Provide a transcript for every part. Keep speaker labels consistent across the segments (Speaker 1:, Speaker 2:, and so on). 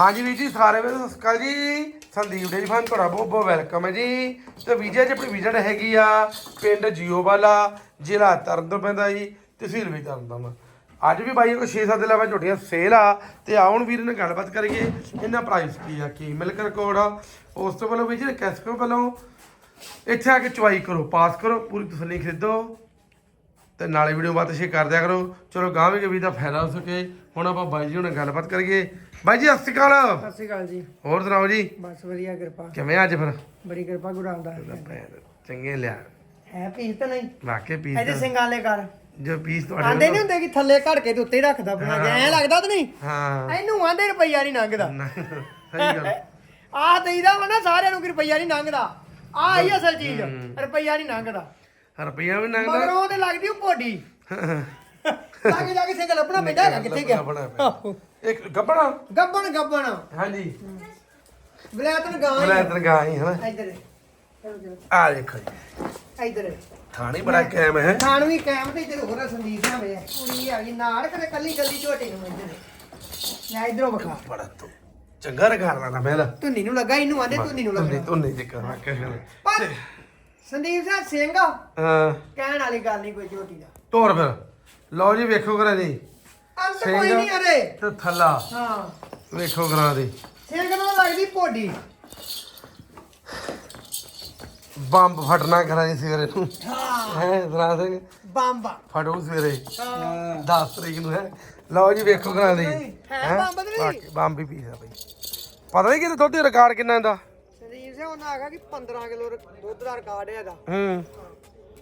Speaker 1: ਹਾਂਜੀ ਵੀਰ ਜੀ, ਸਾਰੇ ਵੇਲੇ ਸਤਿ ਸ਼੍ਰੀ ਅਕਾਲ ਜੀ। ਸੰਦੀਪ ਡੇਰੀ ਫਾਰਮ ਤੁਹਾਡਾ ਬਹੁਤ ਬਹੁਤ ਵੈਲਕਮ ਹੈ ਜੀ। ਤੇ ਵੀਜ਼ਾ ਚ ਆਪਣੀ ਵਿਜ਼ਿਟ ਹੈਗੀ ਆ, ਪਿੰਡ ਜੀਓ ਵਾਲਾ, ਜ਼ਿਲ੍ਹਾ ਤਰਨਤਾਰਨ ਪੈਂਦਾ ਜੀ, ਤਹਿਸੀਲ ਵੀ ਤਰਨਤਾਰਨ। ਅੱਜ ਵੀ ਬਾਈ ਕੋ 6-7 ਦੇ ਲੈਵਾ ਝੋਟੀਆਂ ਸੇਲ ਆ, ਤੇ ਆਉਣ ਵੀਰ ਨਾਲ ਗੱਲਬਾਤ ਕਰੀਏ, ਇਹਨਾਂ ਪ੍ਰਾਈਸ ਕੀ ਆ, ਕੀ ਮਿਲਕ ਰਿਕਾਰਡ ਆ। ਉਸ ਤੋਂ ਪਹਿਲਾਂ ਵੀਰ ਜੀ ਕੈਸ ਕਰੋ ਪਹਿਲਾਂ। ਇੱਥੇ ਆ ਕੇ ਚੁਆਈ ਕਰੋ, ਪਾਸ ਕਰੋ, ਪੂਰੀ ਤਸੱਲੀ ਖਰੀਦੋ। ਤੇ ਨਾਲੇ ਵੀਡੀਓ ਬਾਤ ਸ਼ੇਅਰ ਕਰ ਦਿਆ ਕਰੋ। ਚਲੋ ਗਾਂ ਵੀ ਵੀ ਦਾ ਫਾਇਦਾ ਹੋ ਸਕੇ। ਹੁਣ ਆਪਾਂ ਬਾਈ ਜੀ ਨਾਲ ਗੱਲਬਾਤ ਕਰੀਏ। ਬਾਈ ਜੀ ਸਤਿ ਸ਼੍ਰੀ ਅਕਾਲ।
Speaker 2: ਸਤਿ ਸ਼੍ਰੀ ਅਕਾਲ ਜੀ।
Speaker 1: ਹੋਰ ਸੁਣਾਓ ਜੀ?
Speaker 2: ਬਸ ਵਧੀਆ ਕਿਰਪਾ।
Speaker 1: ਕਿਵੇਂ ਅੱਜ ਫਿਰ?
Speaker 2: ਬੜੀ ਕਿਰਪਾ ਗੁਰੂ
Speaker 1: ਭੈਣ, ਚੰਗੇ ਲਿਆ।
Speaker 2: ਹੈ ਪੀਸ ਤਾਂ ਨਹੀਂ?
Speaker 1: ਵਾਕੇ ਪੀਸ
Speaker 2: ਇਹਦੇ ਸਿੰਘਾਲੇ ਕਰ
Speaker 1: ਜੋ ਪੀਸ
Speaker 2: ਆਂਦੇ
Speaker 1: ਤੁਹਾਡੇ
Speaker 2: ਨਹੀਂ ਹੁੰਦੇ ਕਿ ਥੱਲੇ ਘੜ ਕੇ ਤੇ ਉੱਤੇ ਹੀ ਰੱਖਦਾ ਬਣਾ ਕੇ ਐ ਲੱਗਦਾ ਤਾਂ ਨਹੀਂ?
Speaker 1: ਹਾਂ।
Speaker 2: ਇਹਨੂੰ ਆਂਦੇ ਰੁਪਈਆ ਨਹੀਂ ਲੰਘਦਾ
Speaker 1: ਸਹੀ ਗੱਲ।
Speaker 2: ਆਹ ਦੇਈਦਾ ਵਾ ਨਾ ਸਾਰਿਆਂ ਨੂੰ ਕਿ ਰੁਪਈਆ ਨਹੀਂ ਲੰਘਦਾ ਆਹ ਹੀ ਅਸਲ ਚੀਜ਼। ਰੁਪਈਆ ਨਹੀਂ ਲੰਘਦਾ
Speaker 1: ਰੁਪਈਆ ਵੀ ਨੰਗਦਾ।
Speaker 2: ਮਗਰੋਂ ਤੇ ਲੱਗਦੀ ਉਹ ਪੋਡੀ ਲਾਗੇ ਜਾ ਕੇ ਸਿੰਘ ਲੱਭਣਾ ਪੈਂਦਾ ਹੈਗਾ ਕਿੱਥੇ ਗਿਆ?
Speaker 1: ਲੱਭਣਾ ਪੈਂਦਾ। ਇੱਕ ਗੱਬਣਾ?
Speaker 2: ਗੱਬਣ ਗੱਬਣ।
Speaker 1: ਹਾਂਜੀ।
Speaker 2: ਬਲੈਤਨ ਗਾਂ
Speaker 1: ਬਲੇ ਦਰਗਾਹ ਹੀ ਹਨਾ?
Speaker 2: ਇੱਧਰ।
Speaker 1: ਆ ਦੇਖੋ ਜੀ।
Speaker 2: ਇੱਧਰ।
Speaker 1: ਥਾਣੀ ਬੜਾ ਕਾਇਮ ਹੈ।
Speaker 2: ਖਾਣ ਵੀ ਕਾਇਮ ਤੇ ਇੱਧਰ ਹੋਰ ਸੰਦੀਪ ਨਾ ਵੇ ਕੁੜੀ ਆ ਗਈ ਨਾਲ ਕਦੇ ਕੱਲੀ ਕੱਲੀ ਝੋਟੀ ਨੂੰ ਇੱਧਰ। ਲੈ ਇਧਰੋਂ ਵਿਖਾ।
Speaker 1: ਬੜਾ ਤੂੰ ਚੰਗਾ ਮੈਂ ਲਾ।
Speaker 2: ਧੁੰਨੀ ਨੂੰ ਲੱਗਾ ਇਹਨੂੰ ਆਂਦੇ ਧੁੰਨੀ ਨੂੰ
Speaker 1: ਤੁੰਨੀ
Speaker 2: ਲੱਗਾ
Speaker 1: ਤੁੰਨੀ ਦੇ ਕਰ ਵਾਕੇ
Speaker 2: ਪਰ ਸੰਦੀਪ ਸਿੰਘ ਸਿੰਘ?
Speaker 1: ਹਾਂ।
Speaker 2: ਕਹਿਣ ਵਾਲੀ ਗੱਲ ਨਹੀਂ ਕੋਈ ਝੋਟੀ ਦਾ।
Speaker 1: ਤੋਰ ਫਿਰ। ਲਓ ਜੀ ਵੇਖੋ ਕਰਾਂ ਜੀ
Speaker 2: ਅੰਤ ਕੋਈ ਨਹੀਂ ਅਰੇ।
Speaker 1: ਤੇ ਥੱਲਾ।
Speaker 2: ਹਾਂ।
Speaker 1: ਵੇਖੋ ਕਰਾਂ ਦੀ।
Speaker 2: ਸਿੰਘ ਨੂੰ ਲੱਗਦੀ ਪੋਡੀ।
Speaker 1: ਬੰਬ ਫਟਣਾ ਕਰਾਂ ਜੀ ਸਵੇਰੇ ਨੂੰ।
Speaker 2: ਹਾਂ।
Speaker 1: ਹੈ ਦਰਾ ਸਿੰਘ?
Speaker 2: ਬੰਬਾ।
Speaker 1: ਫਟੂ ਸਵੇਰੇ।
Speaker 2: ਹਾਂ।
Speaker 1: 10 ਤਰੀਕ ਨੂੰ ਹੈ। ਲਓ ਜੀ ਵੇਖੋ ਕਰਾਂ ਦੀ।
Speaker 2: ਹੈ? ਬੰਬ ਤੇ ਨਹੀਂ?
Speaker 1: ਬਾਕੀ ਬੰਬ ਹੀ ਪੀਦਾ ਬਈ। ਪਤਾ ਨਹੀਂ ਕਿਤੇ ਦੁੱਧ ਦਾ ਰਿਕਾਰਡ ਕਿੰਨਾ ਇਹਦਾ
Speaker 2: ਸਿੰਘ ਉਹਨਾਂ ਆਖਿਆ ਕਿ 15 ਕਿਲੋ ਦੁੱਧ ਦਾ ਰਿਕਾਰਡ ਹੈਗਾ।
Speaker 1: ਹੂੰ।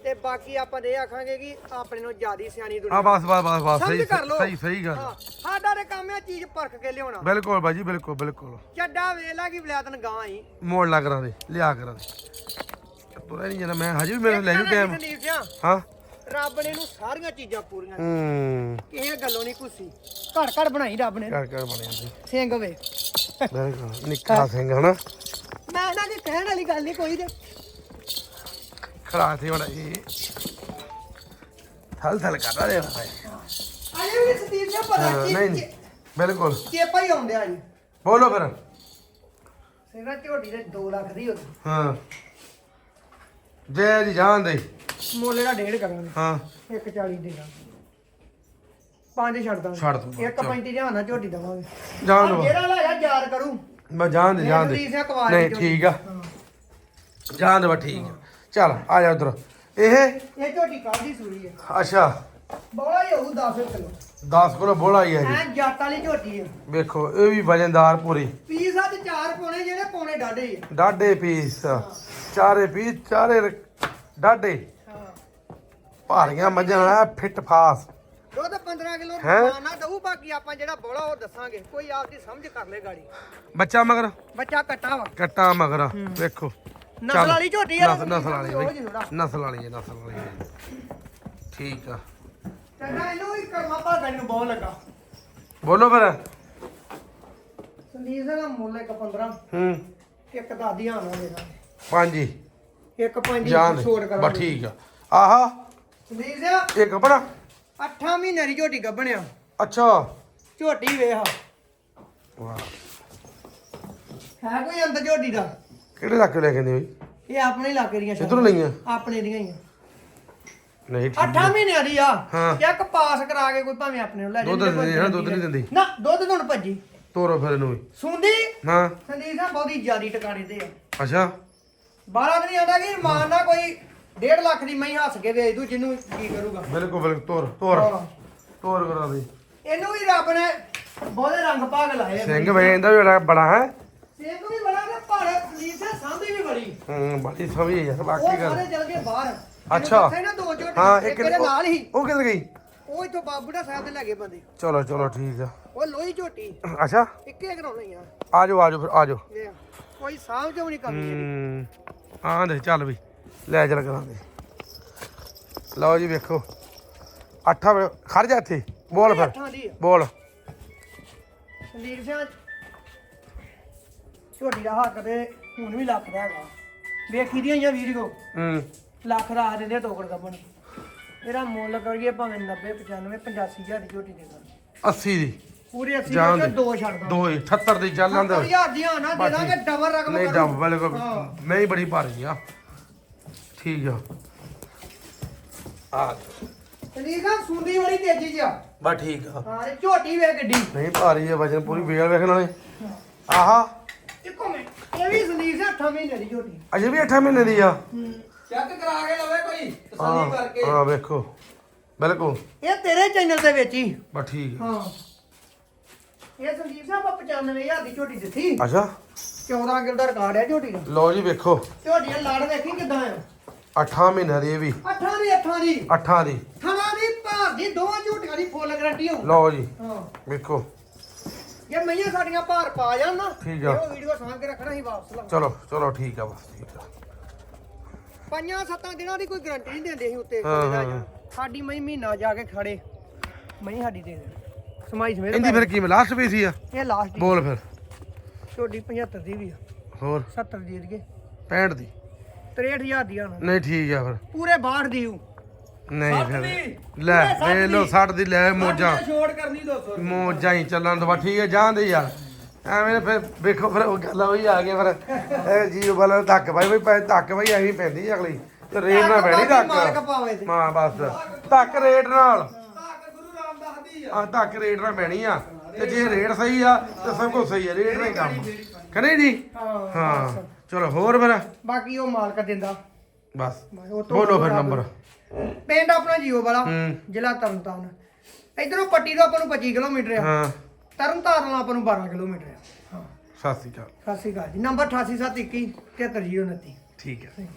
Speaker 2: ਤੇ ਬਾਕੀ ਆਪਾਂ ਇਹ ਆਖਾਂਗੇ ਕਿ ਆਪਣੇ ਨੂੰ ਜਿਆਦੀ ਸਿਆਣੀ
Speaker 1: ਆ
Speaker 2: ਦੁਨੀਆ
Speaker 1: ਬਸ ਬਸ ਬਸ ਬਸ
Speaker 2: ਸਮਝ
Speaker 1: ਸਹੀ ਸਹੀ ਸਹੀ ਗੱਲ।
Speaker 2: ਹਾਂ, ਸਾਡਾ ਤੇ ਕੰਮ ਹੈ ਚੀਜ਼ ਪਰਖ ਕੇ ਲਿਆਉਣਾ।
Speaker 1: ਬਿਲਕੁਲ ਬਾਜੀ ਬਿਲਕੁਲ ਬਿਲਕੁਲ।
Speaker 2: ਚੱਡਾ ਵੇਲਾ ਕੀ ਬਲੈਤਨ ਗਾਂ ਹੀ
Speaker 1: ਮੋੜ ਲਾ ਕਰਾਂ ਦੇ ਲਿਆ ਕਰਾਂ ਦੇ। ਤੁਰੇ ਨਹੀਂ ਜਨਾ ਮੈਂ ਹਜੇ ਵੀ ਮੇਰੇ ਲੈ ਜੂ ਟਾਈਮ ਹਾਂ।
Speaker 2: ਰੱਬ ਨੇ ਇਹਨੂੰ ਸਾਰੀਆਂ ਚੀਜ਼ਾਂ ਪੂਰੀਆਂ
Speaker 1: ਹੂੰ।
Speaker 2: ਕਿਸੇ ਗੱਲੋਂ ਨਹੀਂ ਕੁੱਸੀ। ਘੜ ਘੜ ਬਣਾਈ ਰੱਬ ਨੇ।
Speaker 1: ਕਰ ਬਣਿਆ ਜੀ
Speaker 2: ਸਿੰਘ ਵੇ।
Speaker 1: ਬਿਲਕੁਲ ਨਿੱਕਾ ਸਿੰਘ ਹਨਾ
Speaker 2: ਮੈਂ ਨਾ ਕਿ ਕਹਿਣ ਵਾਲੀ ਗੱਲ ਨਹੀਂ ਕੋਈ ਤੇ।
Speaker 1: ਖੜਾ ਸੀ ਬੜਾ ਇਹ ਥਲ ਥਲ ਕਰਦਾ ਰਿਹਾ ਭਾਈ
Speaker 2: ਆਏ ਵੀ ਸੰਦੀਪ ਸਿੰਘ ਪਤਾ
Speaker 1: ਹਾਂ,
Speaker 2: ਕੀ
Speaker 1: ਨਹੀਂ ਨਹੀਂ ਬਿਲਕੁਲ।
Speaker 2: ਚੇਪਾ ਹੀ ਆਉਂਦੇ ਆ ਜੀ।
Speaker 1: ਬੋਲੋ ਫਿਰ।
Speaker 2: ਸਿੰਘਾ ਝੋਟੀ ਦੇ 2 ਲੱਖ ਦੀ ਹੋ
Speaker 1: ਹਾਂ। ਜੈ ਜੀ ਜਾਨ ਦੇ।
Speaker 2: ਮੋਲੇ ਦਾ ਡੇਢ ਕਰਾਂਗੇ
Speaker 1: ਹਾਂ।
Speaker 2: 140 ਦੇ ਦਾਂ ਪੰਜ ਛੱਡ ਦਾਂਗੇ।
Speaker 1: ਛੱਡ ਦੂੰ,
Speaker 2: ਇੱਕ 35 ਦੇ ਨਾਲ ਝੋਟੀ ਦਵਾਂਗੇ।
Speaker 1: ਜਾਨ ਦੋ
Speaker 2: ਜਿਹੜਾ ਲੈ ਜਾ ਯਾਰ ਕਰੂ।
Speaker 1: ਮੈਂ ਜਾਨ ਦੇ ਜਾਨ ਦੇ
Speaker 2: ਆ
Speaker 1: ਨਹੀਂ। ਠੀਕ ਆ। ਜਾਨ ਦੇ ਬਾ ਠੀਕ ਆ। ਚੱਲ ਆ ਜਾ ਉਧਰ। ਇਹ?
Speaker 2: ਇਹ ਝੋਟੀ ਕਾਹਦੀ ਸੂਰੀ ਹੈ
Speaker 1: ਅੱਛਾ।
Speaker 2: ਬੋਲਾ ਹੀ ਹੋਊ 10 ਕਿਲੋ।
Speaker 1: 10 ਕਿਲੋ ਬੋਲਾ ਹੀ ਹੈ ਜੀ।
Speaker 2: ਐ ਜੱਟ ਵਾਲੀ ਝੋਟੀ ਹੈ
Speaker 1: ਵੇਖੋ ਇਹ ਵੀ ਵਜਨਦਾਰ ਪੂਰੀ।
Speaker 2: ਪੀਸ ਅੱਜ ਚਾਰ ਪੌਣੇ ਜਿਹੜੇ ਪੌਣੇ ਡਾਡੇ ਆ।
Speaker 1: ਡਾਡੇ ਪੀਸ। ਚਾਰੇ ਪੀਸ ਚਾਰੇ ਰ- ਡਾਡੇ
Speaker 2: ਹਾਂ।
Speaker 1: ਭਾਰੀਆਂ ਮੱਝਾਂ ਆ ਫਿੱਟ ਫਾਸ
Speaker 2: ਦੁੱਧ 15 ਕਿਲੋ
Speaker 1: ਹੈਂ?
Speaker 2: ਰਵਾਨਾ ਦਊ ਬਾਕੀ ਆਪਾਂ ਜਿਹੜਾ ਬੋਲਾ ਉਹ ਦੱਸਾਂਗੇ। ਕੋਈ ਆਪਦੀ ਸਮਝ ਕਰ ਲੈ ਗਾੜੀ।
Speaker 1: ਬੱਚਾ ਮਗਰ?
Speaker 2: ਬੱਚਾ ਕੱਟਾ ਵਾ।
Speaker 1: ਕੱਟਾ ਮਗਰ ਵੇਖੋ।
Speaker 2: ਨਸਲ ਵਾਲੀ ਝੋਟੀ ਆ
Speaker 1: ਨਸਲ ਨਸਲ ਵਾਲੀ
Speaker 2: ਉਹ
Speaker 1: ਬਈ।
Speaker 2: ਜ਼ਰੂਰ ਆ।
Speaker 1: ਨਸਲ ਵਾਲੀ ਹੈ ਨਸਲ ਵਾਲੀ ਹੈ। ਠੀਕ ਆ।
Speaker 2: ਚੰਗਾ ਇਹਨੂੰ ਵੀ ਕਰਮਾ ਭਾਗਣ ਨੂੰ ਬਹੁਤ ਲੱਗਾ।
Speaker 1: ਬੋਲੋ ਫਿਰ।
Speaker 2: ਸੰਦੀਪ ਸਿੰਘ ਦਾ ਮੁੱਲ ਇੱਕ 15
Speaker 1: ਹੂੰ।
Speaker 2: ਇੱਕ ਦਾਦੀ ਆਣਾ ਦੇਣਾ
Speaker 1: ਪੰਜ। ਹੀ
Speaker 2: ਇੱਕ ਪੰਜ
Speaker 1: ਜਾਨ।
Speaker 2: ਛੋੜ
Speaker 1: ਦੇ
Speaker 2: ਕਰਾਂਗੇ
Speaker 1: ਬਸ ਠੀਕ ਆ। ਆਹਾ।
Speaker 2: ਸੰਦੀਪ ਸਿੰਘ
Speaker 1: ਇਹ ਕਪੜਾ
Speaker 2: 8 ਮਹੀਨੇ ਦੀ ਝੋਟੀ ਗੱਭਣਿਆ।
Speaker 1: ਅੱਛਾ।
Speaker 2: ਝੋਟੀ ਵੇਖ।
Speaker 1: ਵਾਹ।
Speaker 2: ਹੈ ਕੋਈ ਅੰਦਰ ਝੋਟੀ ਦਾ?
Speaker 1: ਕਿਹੜੇ ਇਲਾਕੇ ਲੈ ਕੇ ਆਂਦੇ ਬਈ
Speaker 2: ਇਹ ਆਪਣੇ ਇਲਾਕੇ ਦੀਆਂ
Speaker 1: ਕਿੱਧਰੋਂ ਲਈਆਂ?
Speaker 2: ਆਪਣੇ ਦੀਆਂ ਹੀ ਆ।
Speaker 1: ਨਹੀਂ ਠੀਕ
Speaker 2: 8 ਮਹੀਨਿਆਂ ਦੀ ਆ।
Speaker 1: ਹਾਂ।
Speaker 2: ਇੱਕ ਪਾਸ ਕਰਾ ਕੇ ਕੋਈ ਭਾਵੇਂ ਆਪਣੇ ਨੂੰ ਲੈ
Speaker 1: ਦੁੱਧ ਦਿੰਦੀ ਹੈ ਦੁੱਧ ਨਹੀਂ ਦਿੰਦੀ।
Speaker 2: ਨਾ ਦੁੱਧ ਦੁਣ ਭੱਜੀ।
Speaker 1: ਤੋਰੋ ਫਿਰ ਇਹਨੂੰ ਵੀ।
Speaker 2: ਸੁੰਦੀ
Speaker 1: ਹਾਂ।
Speaker 2: ਸੰਦੀਪ ਸਾਹਿਬ ਬਹੁਤੀ ਜ਼ਿਆਦੀ ਟਿਕਾਣੇ ਤੇ ਆ।
Speaker 1: ਅੱਛਾ।
Speaker 2: 12 ਦਿਨ ਆਉਂਦਾ ਕਿ ਮਾਨ ਨਾ ਕੋਈ 1.5 ਲੱਖ ਦੀ ਮੈਂ ਹੱਸ ਕੇ ਵੇਚ ਦੂ ਜਿਹਨੂੰ ਕੀ ਕਰੂਗਾ?
Speaker 1: ਬਿਲਕੁਲ ਬਿਲਕੁਲ ਤੋਰ ਤੋਰ
Speaker 2: ਹਾਂ।
Speaker 1: ਤੋਰ ਕਰਾ ਦੇ।
Speaker 2: ਇਹਨੂੰ ਵੀ ਰੱਬ ਨੇ ਬਹੁਤੇ ਰੰਗ ਭਾਗ ਲਾਏ ਆ।
Speaker 1: ਸਿੰਘ ਵੇ ਇਹਦਾ ਵੀ ਬੜਾ ਹੈ।
Speaker 2: ਸਿੰਘ ਵੀ ਬੜਾ ਤੇ ਪਰ ਸੰਦੀਪ ਸਾਹਿਬ ਸਾਂਭੀ ਵੀ ਬੜੀ।
Speaker 1: ਹੂੰ ਬੜੀ ਯਾਰ
Speaker 2: ਉਹ
Speaker 1: ਬਾਕੀ ਗੱਲ।
Speaker 2: ਸਾਰੇ ਚਲ ਗਏ ਬਾਹਰ।
Speaker 1: ਅੱਛਾ।
Speaker 2: ਉੱਥੇ ਨਾ ਦੋ ਝੋਟੇ
Speaker 1: ਹਾਂ
Speaker 2: ਇੱਕ ਇਹਦੇ ਨਾਲ ਹੀ।
Speaker 1: ਉਹ ਕਿੱਧਰ ਗਈ?
Speaker 2: ਉਹ ਇਥੋਂ ਬਾਬੂੜਾ ਸਾਹਿਬ ਦੇ ਲੈ ਗਏ ਬੰਦੇ।
Speaker 1: ਚਲੋ ਚਲੋ ਠੀਕ ਆ।
Speaker 2: ਉਹ ਲੋਹੀ ਝੋਟੀ।
Speaker 1: ਅੱਛਾ।
Speaker 2: ਇੱਕੇ ਕਰਾਉਣੀ ਆ।
Speaker 1: ਆਜੋ ਆਜੋ ਫਿਰ ਆਜੋ
Speaker 2: ਵੇਖ ਕੋਈ ਸਾਂਭ ਜੋ ਨਹੀਂ ਕਰਨੀ।
Speaker 1: ਹੂੰ ਆਂ ਦੇ ਚੱਲ ਵੀ। ਲੈ ਚੱਲ ਕਰਾਂਗੇ। ਲਓ ਜੀ ਵੇਖੋ। ਅੱਠਾ ਵੇ- ਖੜ ਜਾ ਇੱਥੇ। ਬੋਲ ਫਿਰ।
Speaker 2: ਦੀ।
Speaker 1: ਬੋਲ।
Speaker 2: ਸੰਦੀਪ ਸਿੰਘ ਝੋਟੀ ਦਾ ਹੱਕ ਤੇ ਹੁਣ ਵੀ ਲੱਖ ਦਾ ਹੈਗਾ। ਵੇਖੀ ਦੀਆਂ ਜਾਂ ਵੀਡੀਓ।
Speaker 1: ਹੂੰ।
Speaker 2: ਲੱਖ ਦਾ ਆ ਦਿੰਦੇ ਟੋਕੜ ਕੱਪਣ ਇਹਦਾ ਮੁੱਲ ਕਰੀਏ ਭਾਵੇਂ 90 95 85000 ਦੀ ਝੋਟੀ ਦੇ ਦਾਂ
Speaker 1: 80 ਦੀ।
Speaker 2: ਪੂਰੇ 80
Speaker 1: ਜਾਣ
Speaker 2: ਦੇ।
Speaker 1: ਦੇ।
Speaker 2: ਦੋ ਛੱਡਦਾ
Speaker 1: ਦੋ ਹੀ 78 ਦੀ ਚੱਲ ਲੈਂਦਾ
Speaker 2: ਹਜ਼ਾਰ ਦੀਆਂ ਨਾ ਦੇ ਦਾਂਗੇ ਡਬਲ ਰਕਮ
Speaker 1: ਨਹੀਂ
Speaker 2: ਕਰੂ।
Speaker 1: ਡਬਲ ਕੋ
Speaker 2: ਹਾਂ।
Speaker 1: ਨਹੀਂ ਬੜੀ ਭਾਰੀ ਆ। ਠੀਕ ਆ। ਆ।
Speaker 2: ਸਾਹਿਬ ਸੁੰਦੀ ਵਾਲੀ ਤੇਜ਼ੀ ਚ ਆ।
Speaker 1: ਬਸ ਠੀਕ ਆ।
Speaker 2: ਹਾਂ ਇਹ ਝੋਟੀ ਵੇ ਗੱਡੀ
Speaker 1: ਨਹੀਂ ਭਾਰੀ ਆ ਵਜਨ ਪੂਰੀ ਵੇਲ ਵੇਖਣ ਵਾਲੇ। ਆਹਾ।
Speaker 2: ਇੱਕੋ ਮਿੰਟ ਇਹ ਵੀ ਸੰਦੀਪ ਸਾਹਿਬ 8 ਮਹੀਨੇ ਦੀ ਝੋਟੀ।
Speaker 1: ਅਜੇ ਵੀ 8 ਮਹੀਨੇ ਦੀ ਆ।
Speaker 3: ਚੈੱਕ ਕਰਾ ਕੇ ਲਵੇ ਕੋਈ ਤਸੱਲੀ ਕਰਕੇ।
Speaker 1: ਹਾਂ ਵੇਖੋ। ਬਿਲਕੁਲ।
Speaker 2: ਇਹ ਤੇਰੇ ਚੈਨਲ ਦੇ ਵਿੱਚ। ਹੀ
Speaker 1: ਬਸ ਠੀਕ ਆ।
Speaker 2: ਹਾਂ। ਇਹ ਸੰਦੀਪ ਸਾਹਿਬ ਆਪਾਂ 95000 ਦੀ ਝੋਟੀ ਦਿੱਤੀ।
Speaker 1: ਅੱਛਾ।
Speaker 2: 14 ਕਿਲੋ ਦਾ ਰਿਕਾਰਡ ਹੈ ਝੋਟੀ ਦਾ।
Speaker 1: ਲਓ ਜੀ ਵੇਖੋ।
Speaker 2: ਝੋਟੀਆਂ ਲੜ ਵੇਖੀ ਕਿਦਾਂ ਆ।
Speaker 1: 8 ਮਹੀਨੇ ਦੀ ਇਹ ਵੀ।
Speaker 2: ਅੱਠਾਂ ਦੀ ਅੱਠਾਂ ਦੀ।
Speaker 1: 8 ਦੀ।
Speaker 2: ਥਣਾ ਦੀ ਭਾਰ ਦੀ ਦੋਵਾਂ ਝੋਟੀਆਂ ਦੀ ਫੁੱਲ ਗਾਰੰਟੀ ਹੋਊ।
Speaker 1: ਲਓ ਜੀ।
Speaker 2: ਹਾਂ।
Speaker 1: ਵੇਖੋ।
Speaker 2: ਜੇ ਮਈਆਂ ਸਾਡੀਆਂ ਭਾਰ ਪਾ ਜਾਣ ਨਾ
Speaker 1: ਠੀਕ ਆ।
Speaker 2: ਤੇ ਉਹ ਵੀਡੀਓ ਸਾਂਭ ਕੇ ਰੱਖਣਾ ਹੀ ਵਾਪਸ ਲਾ
Speaker 1: ਚਲੋ ਚਲੋ ਠੀਕ ਆ ਬਸ ਠੀਕ ਆ।
Speaker 2: ਪੰਜਾਂ ਸੱਤਾਂ ਦਿਨਾਂ ਦੀ ਕੋਈ ਗਾਰੰਟੀ ਨਹੀਂ ਦਿੰਦੇ ਸੀ ਉੱਤੇ।
Speaker 1: ਹਾਂ,
Speaker 2: ਦਾ
Speaker 1: ਹਾਂ।
Speaker 2: ਸਾਡੀ ਮਈ ਮਹੀਨਾ ਜਾ ਕੇ ਖੜੇ। ਮਈ ਸਾਡੀ ਦੇ ਦੇ ਸਮਾਈ ਸਮੇਤ
Speaker 1: ਇਹਦੀ ਫਿਰ ਕੀ ਲਾਸਟ ਵੀ ਸੀ ਆ?
Speaker 2: ਇਹ ਲਾਸਟ
Speaker 1: ਬੋਲ ਫਿਰ।
Speaker 2: ਛੋਟੀ 75 ਦੀ ਵੀ ਆ।
Speaker 1: ਹੋਰ?
Speaker 2: 70 ਦੀ ਦੇ
Speaker 1: 65 ਦੀ।
Speaker 2: 63000 ਦੀ ਆ ਨਾ
Speaker 1: ਨਹੀਂ ਠੀਕ ਆ ਫਿਰ।
Speaker 2: ਪੂਰੇ 62 ਦੀ ਊ।
Speaker 1: ਨਹੀਂ ਫਿਰ।
Speaker 3: ਦੀ।
Speaker 1: ਲੈ ਵੇ ਲੋ
Speaker 3: ਦੀ।
Speaker 1: 60 ਦੀ ਲੈ ਮੋਜਾਂ।
Speaker 3: ਛੋੜ ਕਰਨੀ 200
Speaker 1: ਮੋਜਾਂ ਹੀ ਚੱਲਣ ਤੋਂ ਠੀਕ ਹੈ ਜਾਂਦੇ ਯਾਰ। ਐਵੇਂ ਫਿਰ ਵੇਖੋ ਫਿਰ ਉਹ ਗੱਲ ਹੋਈ ਆ ਗਿਆ ਫਿਰ। ਇਹ ਜੀਓ ਵਾਲਾ ਧੱਕ ਭਾਈ ਬਈ ਪੈ ਧੱਕ ਭਾਈ ਐਵੇਂ ਪੈਂਦੀ ਅਗਲੀ। ਤੇ ਰੇਟ ਨਾਲ ਪੈਣੀ ਧੱਕ। ਹਾਂ ਬਸ। ਧੱਕ ਰੇਟ ਨਾਲ।
Speaker 3: ਧੱਕ ਗੁਰੂ ਰਾਮਦਾਸ ਦੀ ਆ।
Speaker 1: ਆ ਧੱਕ ਰੇਟ ਨਾਲ ਪੈਣੀ ਆ। ਤੇ ਜੇ ਰੇਟ ਸਹੀ ਆ ਤੇ ਸਭ ਕੁਝ ਸਹੀ ਆ ਰੇਟ ਨਾਲ ਹੀ ਕੰਮ ਕਨੇ ਜੀ?
Speaker 2: ਹਾਂ
Speaker 1: ਚਲੋ ਹੋਰ ਫਿਰ?
Speaker 2: ਬਾਕੀ ਉਹ ਮਾਲਕ ਦਿੰਦਾ।
Speaker 1: ਬਸ। ਬੋਲੋ ਫਿਰ ਨੰਬਰ।
Speaker 2: ਪਿੰਡ ਆਪਣਾ ਜੀਓ ਵਾਲਾ ਜ਼ਿਲ੍ਹਾ ਤਰਨਤਾਰਨ। ਇਧਰੋਂ ਪੱਟੀ ਤੋਂ ਆਪਾਂ ਨੂੰ 25 ਕਿਲੋਮੀਟਰ ਆ।
Speaker 1: ਹਾਂ।
Speaker 2: ਤਰਨਤਾਰਨ ਆਪਾਂ ਨੂੰ 12 ਕਿਲੋਮੀਟਰ ਆ। ਹਾਂ।
Speaker 1: ਸਤਿ ਸ਼੍ਰੀ ਅਕਾਲ।
Speaker 2: ਸਤਿ ਸ਼੍ਰੀ ਅਕਾਲ ਜੀ। ਨੰਬਰ 8871 7329
Speaker 1: ਠੀਕ ਹੈ।